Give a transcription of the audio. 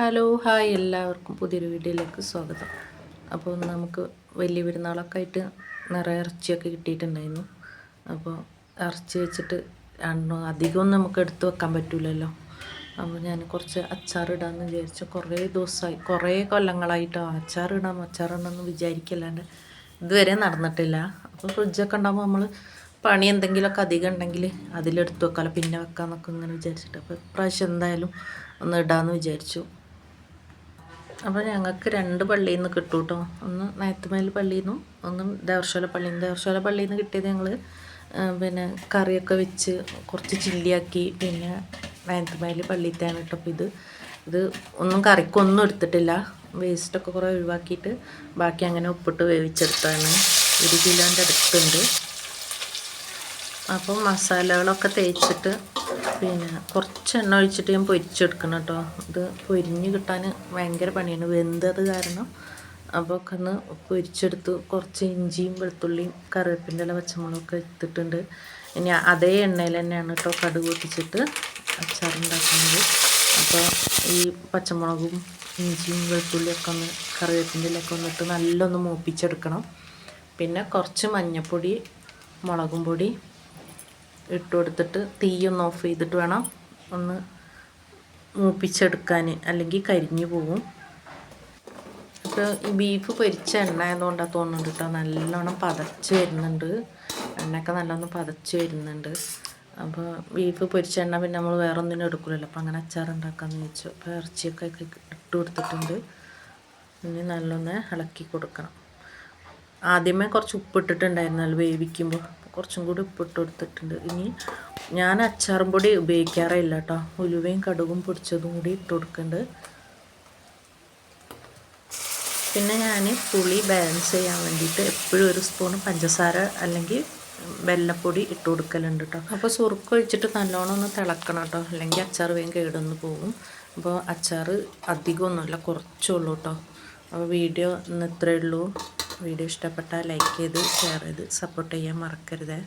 Hello hi എല്ലാവർക്കും പുതിയൊരു വീഡിയോയിലേക്ക് സ്വാഗതം. അപ്പോൾ നമുക്ക് വലിയ പെരുന്നാളൊക്കെ ആയിട്ട് നിറയെ ഇറച്ചിയൊക്കെ കിട്ടിയിട്ടുണ്ടായിരുന്നു. അപ്പോൾ ഇറച്ചി വെച്ചിട്ട് രണ്ടും അധികം നമുക്ക് എടുത്തു വെക്കാൻ പറ്റില്ലല്ലോ അപ്പോൾ ഞാൻ കുറച്ച് അച്ചാറിടാമെന്ന് വിചാരിച്ചു. കുറേ ദിവസമായി കുറേ കൊല്ലങ്ങളായിട്ടോ അച്ചാറിടാം അച്ചാറിടാമെന്ന് വിചാരിക്കല്ലാണ്ട് ഇതുവരെ നടന്നിട്ടില്ല. അപ്പോൾ ഫ്രിഡ്ജൊക്കെ ഉണ്ടാകുമ്പോൾ നമ്മൾ പണി എന്തെങ്കിലുമൊക്കെ അധികം ഉണ്ടെങ്കിൽ അതിലെടുത്ത് വെക്കാമല്ലോ പിന്നെ വെക്കാമെന്നൊക്കെ ഇങ്ങനെ വിചാരിച്ചിട്ട്. അപ്പോൾ ഇപ്രാവശ്യം എന്തായാലും ഒന്ന് ഇടാമെന്ന് വിചാരിച്ചു. അപ്പോൾ ഞങ്ങൾക്ക് രണ്ട് പള്ളിയിൽ നിന്ന് കിട്ടും കേട്ടോ ഒന്ന് നയത്തുമേൽ പള്ളിയിൽ നിന്നും ഒന്ന് ദേവർശോല പള്ളിയിൽ നിന്ന് ദേവർശോല പള്ളിയിൽ നിന്ന് കിട്ടിയത് ഞങ്ങൾ പിന്നെ കറിയൊക്കെ വെച്ച് കുറച്ച് ചില്ലിയാക്കി പിന്നെ നയത്തുമേൽ പള്ളിയിലത്തെയാണ് കേട്ടോ ഇത്. ഇത് ഒന്നും കറിക്കൊന്നും എടുത്തിട്ടില്ല. വേസ്റ്റൊക്കെ കുറേ ഒഴിവാക്കിയിട്ട് ബാക്കി അങ്ങനെ ഉപ്പിട്ട് വേവിച്ചെടുത്താണ് ഒരു കിലോന്റെ അടുത്തുണ്ട്. അപ്പം മസാലകളൊക്കെ തേച്ചിട്ട് പിന്നെ കുറച്ച് എണ്ണ ഒഴിച്ചിട്ട് ഞാൻ പൊരിച്ചെടുക്കണം കേട്ടോ. ഇത് പൊരിഞ്ഞ് കിട്ടാൻ ഭയങ്കര പണിയാണ്. വെന്തത് കാരണം അപ്പോൾ ഒക്കെ ഒന്ന് പൊരിച്ചെടുത്ത്. കുറച്ച് ഇഞ്ചിയും വെളുത്തുള്ളിയും കറിവേപ്പിന്റെ ഇല പച്ചമുളകൊക്കെ എടുത്തിട്ടുണ്ട് ഇനി അതേ എണ്ണയിൽ തന്നെയാണ് കേട്ടോ കടുക് പൊട്ടിച്ചിട്ട് അച്ചാറുണ്ടാക്കുന്നത്. അപ്പോൾ ഈ പച്ചമുളകും ഇഞ്ചിയും വെളുത്തുള്ളിയൊക്കെ ഒന്ന് കറിവേപ്പിന്റെ ഇലയൊക്കെ ഒന്നിട്ട് നല്ലൊന്ന് മൂപ്പിച്ചെടുക്കണം. പിന്നെ കുറച്ച് മഞ്ഞൾപ്പൊടി മുളകും പൊടി ഇട്ട് കൊടുത്തിട്ട് തീയൊന്ന് ഓഫ് ചെയ്തിട്ട് വേണം ഒന്ന് മൂപ്പിച്ചെടുക്കാൻ. അല്ലെങ്കിൽ കരിഞ്ഞു പോകും അപ്പോൾ ഈ ബീഫ് പൊരിച്ച എണ്ണ ആയതുകൊണ്ടാണ് തോന്നുന്നുണ്ട് കേട്ടോ നല്ലോണം പതച്ച് വരുന്നുണ്ട്. എണ്ണയൊക്കെ നല്ലോണം പതച്ച് വരുന്നുണ്ട്. അപ്പോൾ ബീഫ് പൊരിച്ച എണ്ണ പിന്നെ നമ്മൾ വേറെ ഒന്നിനും എടുക്കില്ലല്ലോ അപ്പോൾ അങ്ങനെ അച്ചാർ ഉണ്ടാക്കാമെന്ന് ചോദിച്ചു അപ്പോൾ ഇറച്ചിയൊക്കെ ഇട്ട് കൊടുത്തിട്ടുണ്ട്. ഇനി നല്ലൊന്ന് ഇളക്കി കൊടുക്കണം. ആദ്യമേ കുറച്ച് ഉപ്പിട്ടിട്ടുണ്ടായിരുന്നല്ലോ വേവിക്കുമ്പോൾ. കുറച്ചും കൂടി ഉപ്പിട്ട് കൊടുത്തിട്ടുണ്ട്. ഇനി ഞാൻ അച്ചാറും പൊടി ഉപയോഗിക്കാറില്ല കേട്ടോ. ഉലുവയും കടുകും പൊടിച്ചതും കൂടി ഇട്ട് കൊടുക്കുന്നുണ്ട് പിന്നെ ഞാൻ പുളി ബാലൻസ് ചെയ്യാൻ വേണ്ടിയിട്ട് എപ്പോഴും ഒരു സ്പൂൺ പഞ്ചസാര അല്ലെങ്കിൽ വെല്ലപ്പൊടി ഇട്ട് കൊടുക്കലുണ്ട് കേട്ടോ. അപ്പോൾ സുറുക്ക് ഒഴിച്ചിട്ട് നല്ലോണം ഒന്ന് തിളക്കണം കേട്ടോ. അല്ലെങ്കിൽ അച്ചാർ വേഗം കേടുന്നു പോകും. അപ്പോൾ അച്ചാർ അധികമൊന്നുമില്ല കുറച്ചുള്ളൂ കേട്ടോ. അപ്പോൾ വീഡിയോ ഇന്ന് ഇത്രയേ ഉള്ളൂ. വീഡിയോ ഇഷ്ടപ്പെട്ടാൽ ലൈക്ക് ചെയ്ത് ഷെയർ ചെയ്ത് സപ്പോർട്ട് ചെയ്യാൻ മറക്കരുത്.